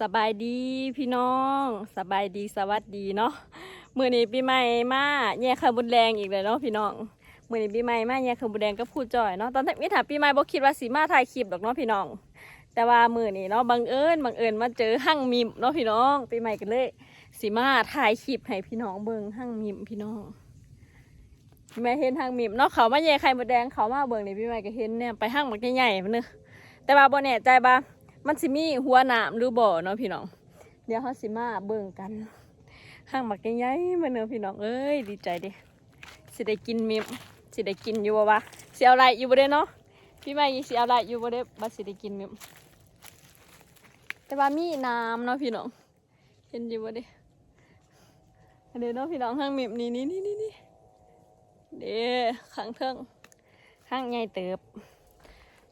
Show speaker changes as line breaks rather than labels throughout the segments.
สบายดีพี่น้องสบายดีสวัสดีเนาะมือนี้ปีใหม่มาแย่ขบุญแดงอีกเลยเนาะพี่น้องมือนี้ปีใหม่มาแย่ขบุญแดงก็พูดจ่อยเนาะตอนมิถามปีใหม่บอกคิดว่าสีมาถ่ายคลิปดอกเนาะพี่น้อง แต่ว่ามือนี้เนาะบังเอิญบังเอิญมาเจอหั่งมิมเนาะพี่น้องปีใหม่กันเลยสีมาถ่ายคลิปให้พี่น้องเบิ่งหั่งมิมพี่น้องพี่ใหม่เห็นหั่งมิมเนาะเขามาแย่ไข่มดแดงเขามาเบิ่งนี่พี่ใหม่ก็เห็นเนี่ยไปหั่งมันใหญ่ๆมันเนอะแต่ว่าบ่แน่ใจบ่า มันสิมีหัวหนามหรือบ่อเนาะพี่น้อง เดี๋ยวเขาสิมาเบิ่งกันห้างหมักใหญ่ๆมาเนอะพี่น้องเอ้ยดีใจดิสิได้กินมิมสิได้กินอยู่บ่วะสิเอาอะไรอยู่บ่ได้เนาะพี่ใหม่สิเอาอะไรอยู่บ่ได้บ่สิได้กินมิมแต่ว่ามีน้ำเนาะพี่น้องเห็นอยู่บ่ได้อันนี้เนาะพี่น้องห้างมิมนี่นี่นี่นี่นี่เด้ข้างเทิงข้างใหญ่เติบ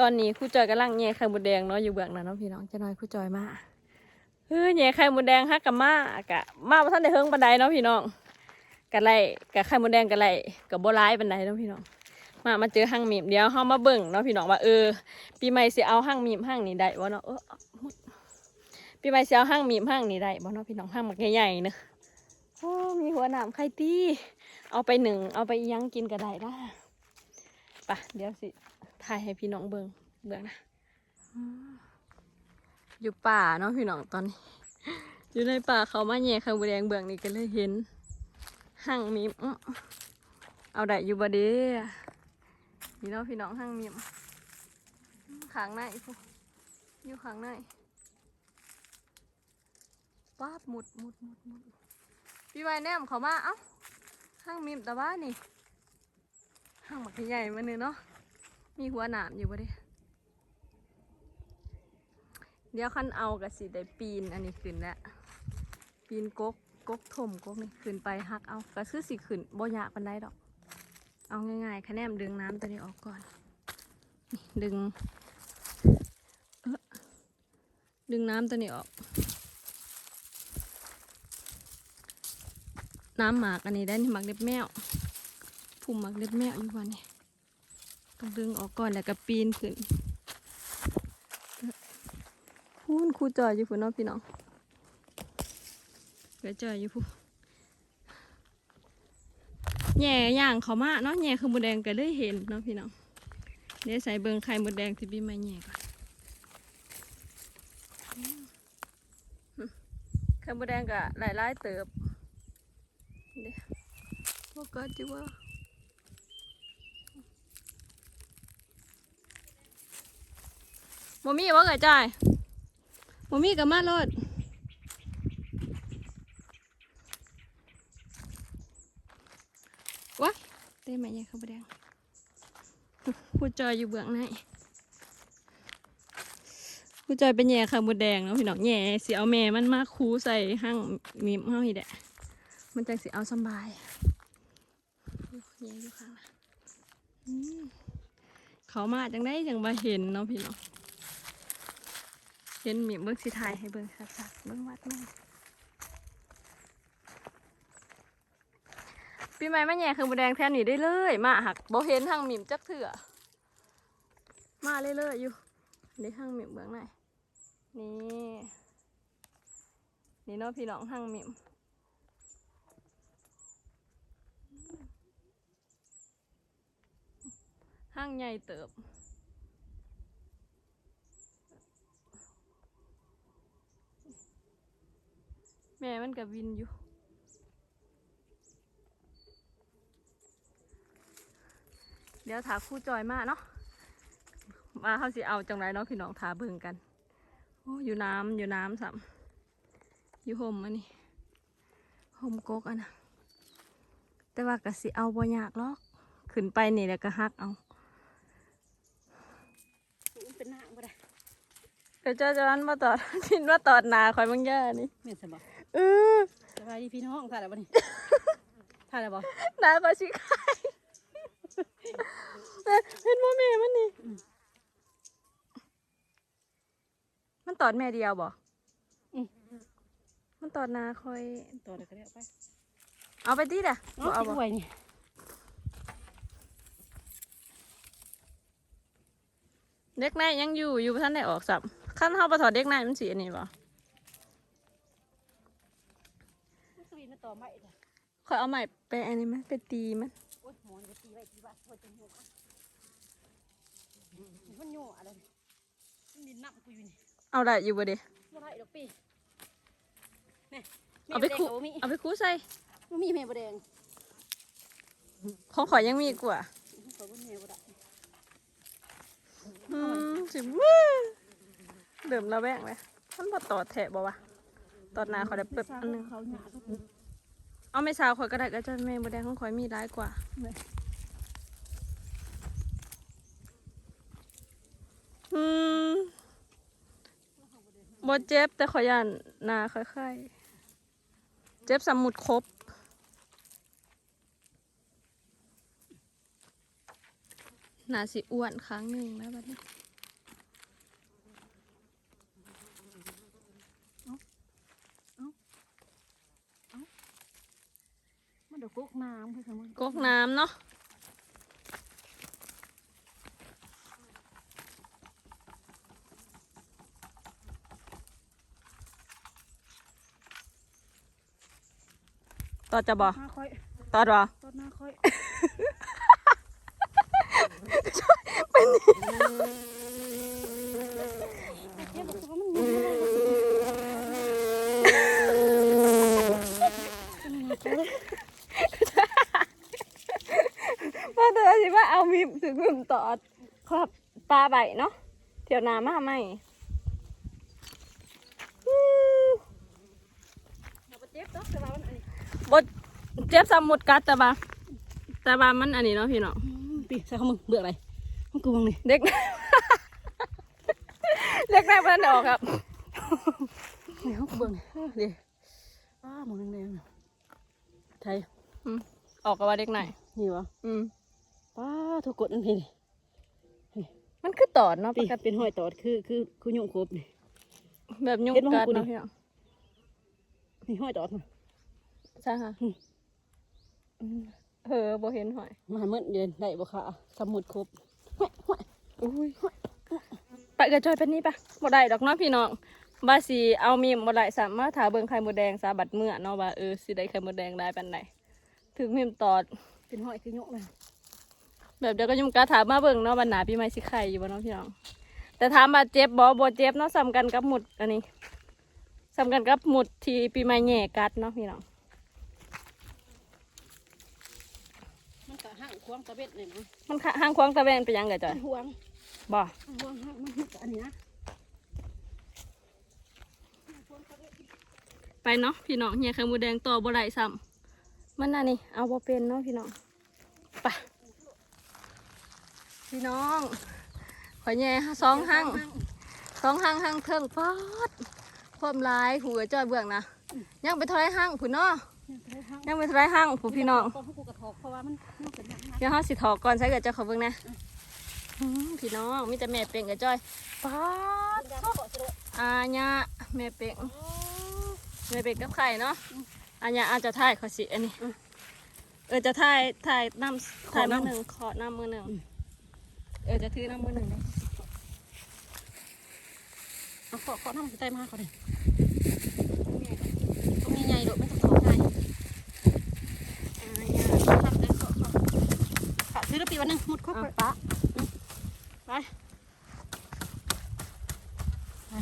ตอนนี้ครูจอยกำลังแย่ไข่มดแดงเนาะอยู่เบื้องหนั้นเนาะพี่น้องจะน้อยครูจอยมาเฮ้ยแย่ไข่มดแดงฮักกับมากะมาบ่ทันได้เฮิงบันไดเนาะพี่น้องกะไรกะไข่มดแดงกะไรกะบ่ร้ายบันไดเนาะพี่น้องมามาเจอห้างมีมเดี๋ยวเฮามาเบิ่งเนาะพี่น้องว่าเออปีใหม่สิเอาห้างมีมห้างนี้ได้บ่เนาะเออปีใหม่สิเอาห้างมีมห้างนี้ได้บ่เนาะพี่น้องห้างมักใหญ่ๆเนอะโอ้มีหัวหนามไข่ตีเอาไปหนึ่งเอาไปยังกินก็ได้ละ ปะเดี๋ยวสิถ่ายให้พี่น้องเบิงเบื้องนะ อยู่ป่าเนาะพี่น้องตอนนี้ อยู่ในป่าเขามาแย่ข้าวแดงเบื้องนี่ก็เลยเห็นหั่งมีมเอาได้อยู่บ่เด้นี่เนาะพี่น้องหั่งมีมขางในพูอยู่ขางในป๊าบหมุดหมุดหมุดหมุดพี่ไว้แนมเขามาเอ้าหั่งมีมแต่ว่านี่ หั่งบักใหญ่มาเนื้อเนาะ มีหัวหนามอยู่บ่ด้เดี๋ยวคันเอากระสิได้ปีนอันนี้ขึ้นแล้วปีนกกกกถมกกนี่ขึ้นไปหักเอากระซื้อสิขึ้นบ่ยากปานใดดอก เอาง่ายๆคะแนนดึงน้ำตัวนี้ออกก่อนนี่ดึงเออดึงน้ำตัวนี้ออก น้ำหมากอันนี้ได้นี่หมักเล็บแมว พุ่มหมักเล็บแมวอยู่วันนี้ต้องดึงออกก่อนแล้วก็ปีนขึ้นพูนครูจอยอยู่พูนน้องพี่น้องเดี๋ยวจอยอยู่พูนแย่ย่างเขามาเนาะแย่คือมูแดงก็เลยเห็นเนาะพี่น้องเดี๋ยวใส่เบิงไข่มูแดงที่พี่มาแย่ก่อนอืมไข่มูแดงก็หลายๆเติบเดี๋ยวโอ้ก็จิว่า มมี่ว่าไงจ่ายมมี่กับมาโลดวะเต้ไหมเนี่ยเขาบแดงพูดจอยอยู่เบื้องในพูดจอยเป็นแย่ค่ะมดแดงเนาะพี่น้องแย่สิเอาแม่มันมาคูใส่ห้างมีมเฮาอีแดะมันจังสิเอาสำบายแย่อยู่ข้างหลังอืมเขามาจังได้จังมาเห็นเนาะพี่น้อง เห็นมีเบิ้งสิทายให้เบิ้งชัดๆเบิ้งวัดแม่ปีใหม่มาแย่คือบัแดงแทนนี่ได้เลยมาหักบ่เห็นทางหมิมจักเถื่อมาเรื่อยๆอยู่นี่ทางหมิมเบื้องไหนนี่นี่เนาะพี่น้องทางหมิมห้างใหญ่เติบ ม่มันกับวินอยู่ เดี๋ยวถาคู่จอยมาเนาะมาเขาสิเอาจังไรเนาะพี่น้องถาเบิ่งกันโอ้อยู่น้ำอยู่น้ำสัมอยู่ห่มอันนี้ห่มกกอันนะแต่ว่ากะสิเอาบ่ยากหรอกขึ้นไปนี่แล้วก็ฮักเอา
เป็นนางบ่ได้
เดี๋ยวเจ้าจะนั้นมาตอดชินว่าตอดหนาคอยบางย่านี่
แม่นสบาย
เออ
สบายดีพี่น้องถ่ายแล้วบ่นี่ถ่ายแล้วบ่
หนาคอยชิคายเอ้ยเห็นว่าแม่มันนี่ มันตอดแม่เดียวบ่
อืม
มันตอดนาคอย
ต่อเดี๋ยวก็ได้เอาไป
เอาไปตีเด้อ
เอา
บ่เอา
เอา
บ่
ไว้นี่
เด็กในยังอยู่อยู่บ่ท่านได้ออกสับขั้นเฮาไปถอดเด็กในมันสีอันนี้บ่
ต่อไม้จ้ะ
ขอยเอาใหม่ไปอันนี้มั้ยไปตีมัน
โอ้ยหมอนก็ตีไว้ตีว่าตัวจะหัวมันโย่อะไรมันดินน้ำกูอยู่นี่
เอาได้อยู่บ่เด้
บ่ได้ดอกปีนี่
เอาไปคุ
แม่บ่แดงก็บ่มี
เอาไปคูใส่
บ่มีแม่บ่แดง
ของขอยยังมีกว่า
ขอยบ่มีแม่บ่ได้
อืมสิวู้เดิมระแวงเลยมันบ่ต่อแถะบ่วะตอนหน้าขอยได้เปิดอันหนึง
เอ
เอาไม่สาวข่อยก็ได้ก็จะแม่บ่แดงของข่อยมีร้ายกว่าอืมบ่เจ็บแต่ข่อยย่านหนาค่อยๆ เจ็บสมุดครบหนาสิอ้วนครั้งหนึ่งแล้วบัดนี้
มันดอกกกน้ำคือคำว่าก
กน้ำเนาะต่อจะบอก
หน้าค่อย
ต่อดอ
ต้นหน้าค่อยเป็นนี่บอกว่ามันมีอะไร
ว่าเธอสิว่าเอามี ถึงมีมต่อครับปลาใบเนาะเที่ยวนามาไหมอืม
เดี๋ยวไปเจ็บต๊อกแต่ว่ามันอันนี้
บดเจ็บสำมุดกัดแต่ว่าแต่ว่ามันอันนี้เนาะพี่เนาะ
ปีใส่ข้ามึงเบื่ออะไรมึงกูมึงนี่
เด็กเด็กแม่เพิ่นออกครับ
นี่เขาเบิ่งเดี๋ยวอ้าหมองแดงๆน่ะไทย
ออกกับว่าเด็กไหน
นี่วะ
อืม
ป้าถูกกดอันนี้
มันคือตอดเนาะป
ปี
กติ
เป็นห้อยตอดคือคือคือยุ่งครบนี่
แบบยุง
เฮ็ดมาให้
กัด
กูดิ
เนาะพี่เนาะ
นี่ห้อยตอดมา
ใช่ค่ะ
อืม
อืมเออบ่เห็นหอย
มาเมื่อเดือนได้บ่ค่ะสมุดครบห้อยห้อย
อุ้ยไปกระจอยไปนี่ปะบ่ได้ดอกเนาะพี่น้องบาสีเอามีมบ่ได้สามารถถาเบิ่งไข่มดแดงสาบัดเมื่อเนาะว่าเออสิได้ไข่มดแดงได้ปานใดถึงมีมตอด
เป็นห้อยคือยุ่งเลย
แบบเดี๋ยวก็ยุ่งกาถามมาเบิ่งเนาะบันหนาพี่ไม้สิไข่อยู่บ่เนาะพี่น้อง แต่ถามว่าเจ็บบ่บ่เจ็บเนาะซ้ำกันกับหมุดอันนี้ซ้ำกันกับหมุดที่ปีใหม่แหย่กัดเนาะพี่น้อง
มันก็ห่างควงตะเบ็ดเลยนะ
มันข้าห้างควางตะแวนไปยังไงจ้ะ
ห่วง
บ่
ห่วงห่างมันก็อันนี้นะ
ไปเนาะพี่น้องเหี่ยไข่มดแดงต่อบ่ได้ซ้ำมันน่ะนี่เอาบ่เป็นเนาะพี่น้องไป พี่น้องขอยแหย่สองห้างสองห้างห้างเทิงปอดความร้ายหัวจอยเบื้องนะยังไปเทอยห้างผู้นาะ
เนี่ยห่าง
ยังไปเทอยห้างผู้พี่น้อง
ก็ให้กูกระทอกเพราะว่ามันย่างนั้น
เดี๋ยวเขาสิถอกก่อนใช้กับเจ้าขาเบิ่งนะพี่น้องมีแต่แม่เป่งกับจอยป๊าดอาญาแม่เป่งแม่เป่งกับไข่เนาะอาญาอาจจะถ่ายขาสิอันนี้เออจะถ่ายถ่ายน้ำถ่ายมือหนึ่งขอน้ำมือหนึ่ง เออจะถือน้ำมือหนึ่งเลย
เอาเกาะเกาะน้ำใต้มาเขาเลยก็มีใหญ่ดอกไม่ต้องขอใหญ่
อาญา
ทำได้เกาะเกาะขาซื้อแล้วปีวันนึงหมดครบ
ปะ
ไปไป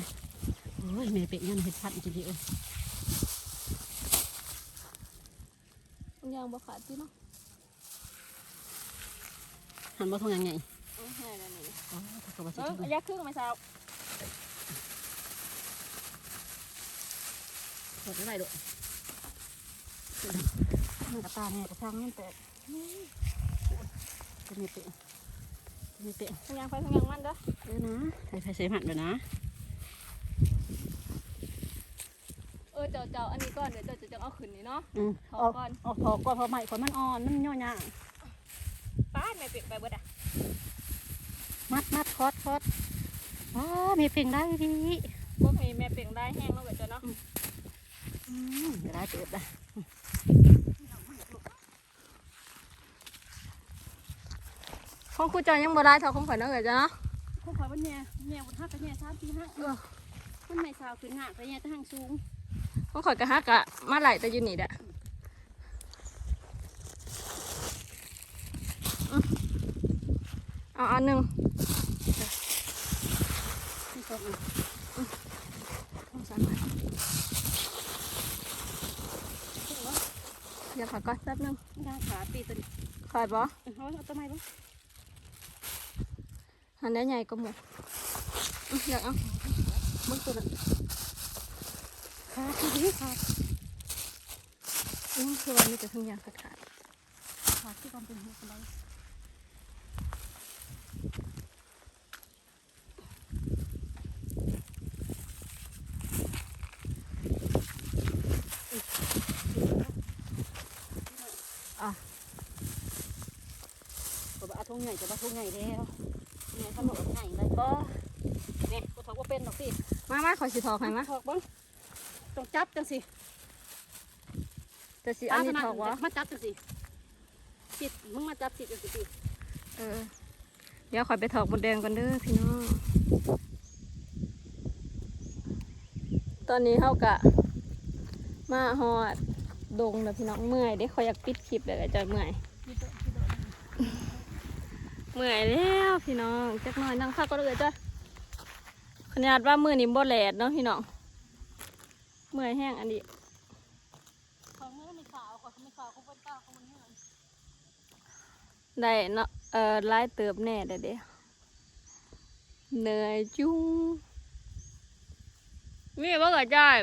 โอ้ยแม่เป็ดยันเห็ดพันจริงๆเอ้ย
ยางบ่ขาดที่เนาะ
หันบ่ทงยังไง
เอให้แล้วนี่
อ๋อถ้าเขาว่าสิ
เออ
ทำ
อยาครึ่งไหมสาว
เปิดได้ดอกมันกระตาแม่ยกระชังนั่แต่จะมีเป็ดจะมีเป็ด
ทางยางไปทางยางมันเด้อ
เดี๋ยวนะใส่ใส่ใส่หันไปนะ
เออเจ้าเจ้าอันนี้ก่อนเดี๋ยวเจ้าจะจะเอาขึ้นนี่เนาะ
อืม
ถอ
เอา
ดก่อน
เอาถอกก่อนเพอใหม่ก่อนมันอ่อนมันย่อยาง
ป้าดแม่เป่งไปเบิดอะ
มัดมัด คอสคอสอ๋อมีเปียงได้ดี
พวกมีแม่เปลี่ยงได้แห้งแล้วก็จะเนาะ
เดี๋ได้เจ็บละ
ของคู่จอยยังบ่ได้เท่าของข่อยเนาะเอ๋จ้ะเนาะ
ครูข่อยวันเนี่ยเนี่ยวันห้ากับเนี่ยสามสี่ห้าเออมันไม่สาวขึ้นหักแต่เนี่ยตั้งสูง
ของข่อยก็หักอะมาไหลแต่ยืนนี่แหละเอาอันหนึ่ง
นี่สา
มอันเดี๋ยวขอก่อนแป๊บนึง
ไม่ได้ขาปีตัวนี้
ขายบ่
เอาเอาตัวไม้บ้าง
หันได้ใหญ่ก็หมูอื้ออยากเอา
มึงตัวนั้นขาที่ดีขา
อือคือวันนี้จะทั้งอยางขาดขาด
ขาที่ความเป็นหัวสบายอะก็บ่เอา ทุ่งใหญ่จะบ่าทุ่งใหญ่แล้วใหญ่ขนมใหญ่เลยก็เนี่ยกูถอกว่าเป็นหรอกสิ
มามาขอสิทอกให้มา
ถอกบ้างต้องจับจังสิ
แต่สิอันนี้ทอกวะ
มาจับจังสิสิมึงมาจับสิจังสิ
เออเดี๋ยวขอยไปถอกหมดแดงก่อนเด้อพี่น้องตอนนี้เฮากะมาฮอดดงแล้วพี่น้องเมื่อยได้ขอยอยากปิดคลิปเลยจะเมื่อย เมื่อยแล้วพี่น้องจักหน่อยนั่งพักก็เลยจ้ะขนาดว่ามือนี้บ่แหลดเนาะพี่น้องเมื่อยแห้งอันนี้
ของมึงไม่ขาวของไม่ขาวของเป็นป้าของมันเหื่อน
ได้เนาะเอ่อไล่เติบแน่เด้เด้เหนื่อยจุ้งมีบ่กระจาย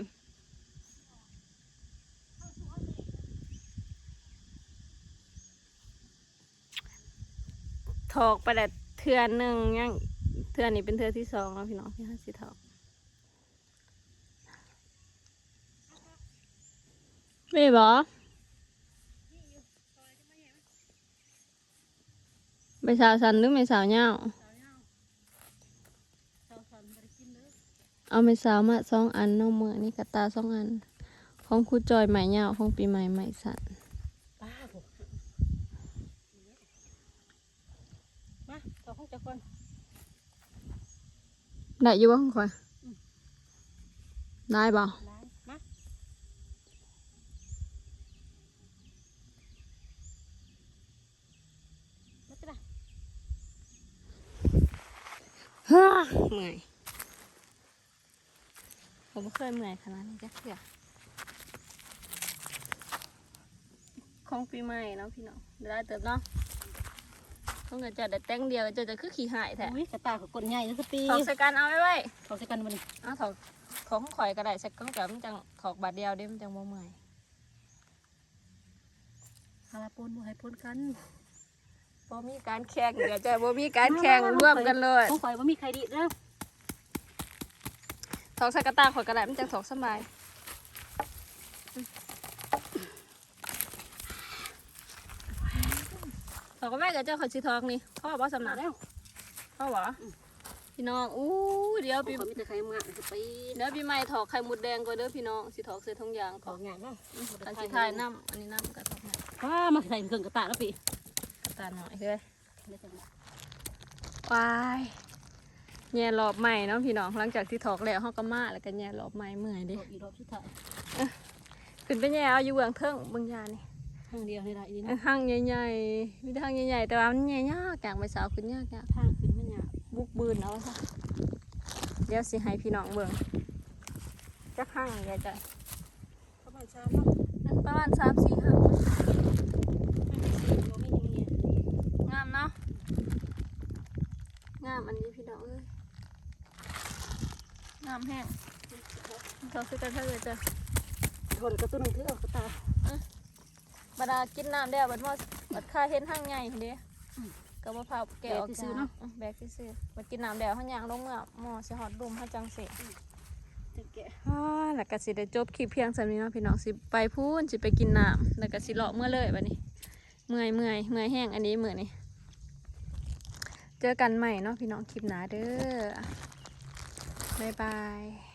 ถอกไปแต่เทือนหนึ่งยังเทือนนี้เป็นเทือนที่สองแล้วพี่น้องที่ห้าสิถอกไมีบ่ไม่สาวสันหรือไม่สาวเหย้า
เอา
ไม่สาวมาสองอันน้องเมือนี่กระตาสองอัน ของครูจอยใหม่เหย้าของปีใหม่ใหม่สัน
ป้าผมมาต่อห้องจั กรก่อน
ได้อยู่บ้างคอยได้บ่
ล้างมามาจ้ะ
ฮ่าเมื่อยผมไม่เคยเมื่อยขนาดนี้จ้ะเพื่อของปีใหม่เนาะพี่น้องได้เติบเนาะ ต้องเกิดจะได้แต่งเดียวจะจะคือขี้หายแท้
อุ้ยกระตาของกดใหญ่แล้วสปี
ถอกใส่กันเอาไว้ไว้
ถอกใส่กันวันนี้
เอาถอกของข่อยก็ได้สักก้องกับมันจังถอกบาทเดียวเด้มันจังบ่เมื่อย
หาปนบ่ให้ปนกัน
บ่มีการแข่งเดี๋ยวจะบ่มีการแข่งร่วมกันเลย
ของข่อยว่ามีใครดีแล้ว
ถอกใส่กระตาข่อยก็ได้มันจังถอกสบาย ถอกก็แม่กับเจ้าข่อยสิถอกนี่พ่อบ่สำนัก
แล้ว
พ่อบ่พี่น้องอู้เดี๋ยว
ของ
พี่
ข่อยมีแต่ใครงานสปี
เดี๋ยวพี่ใหม่ถอกไข่มดแดงก่อนเด้อพี่น้องสิถอกใส่ทงยาง
ข
ก่
อ
อน
งงานเนาะ
อันสิทายน้ำอันนี้น้ำก็ถอกให้
ว้ามาใส่เครื่องกระตาแล้วปี
กระตาหน่อยเฮ้ยวายแย่รอบใหม่เนาะพี่น้องหลังจากที่ถอกแล้วเฮาก็มาแล้วก็แย่รอบใหม่เมื่อยเดิ
อีรอบสุดท้าย
ขึ้นไปแย่เอาอยู่เบื้องเทิงเบื้องยานี่
ทางเดียวให้ได้อี
เอ้
นะ
ยห้างใหญ่ๆมีแต่ห้างใหญ่ๆแต่ว่ามันแย่ยากอย่างไปสาวขึ้นยากยาก
ทางขึ้นมันยาก
บุกบืนเอาซะเดี๋ยวสิให้พี่น้องเบิ่งจักห้างใหญ่จ้ะ
ประมาณสามเนาะ
ประมาณสามสี่ห้าง
ไม่มีสี่โลไม่มีเนี่ย
งามเนาะงามอันนี้พี่น้องเอ้ยงามแห้งเขาคือกันเท่าเลยจ้ะ
โทษกระตุ้นถือเอากระตา
บรรดากินน้ำได้วบัดว่าบัดค่าเห็นห้างใหญ่เด้ก็บ่พาแกะออกจากอืมแบกซื่อๆบัดกินน้ำแล้วเฮาย่างลงเมื่อหม้อสิฮอดดุมเฮาจังสิ
จะแกะ
อ่าแล้วก็สิได้จบคลิปเพียงสำนี้เนาะพี่น้องสิไปพูนสิไปกินน้ำแล้วก็สิเลาะเมื่อเลยบัดนี้ เมื่อยเมื่อยเมื่อยแห้งอันนี้มื้อนี้เจอกันใหม่เนาะพี่น้องคลิปหน้าเด้อบ๊ายบาย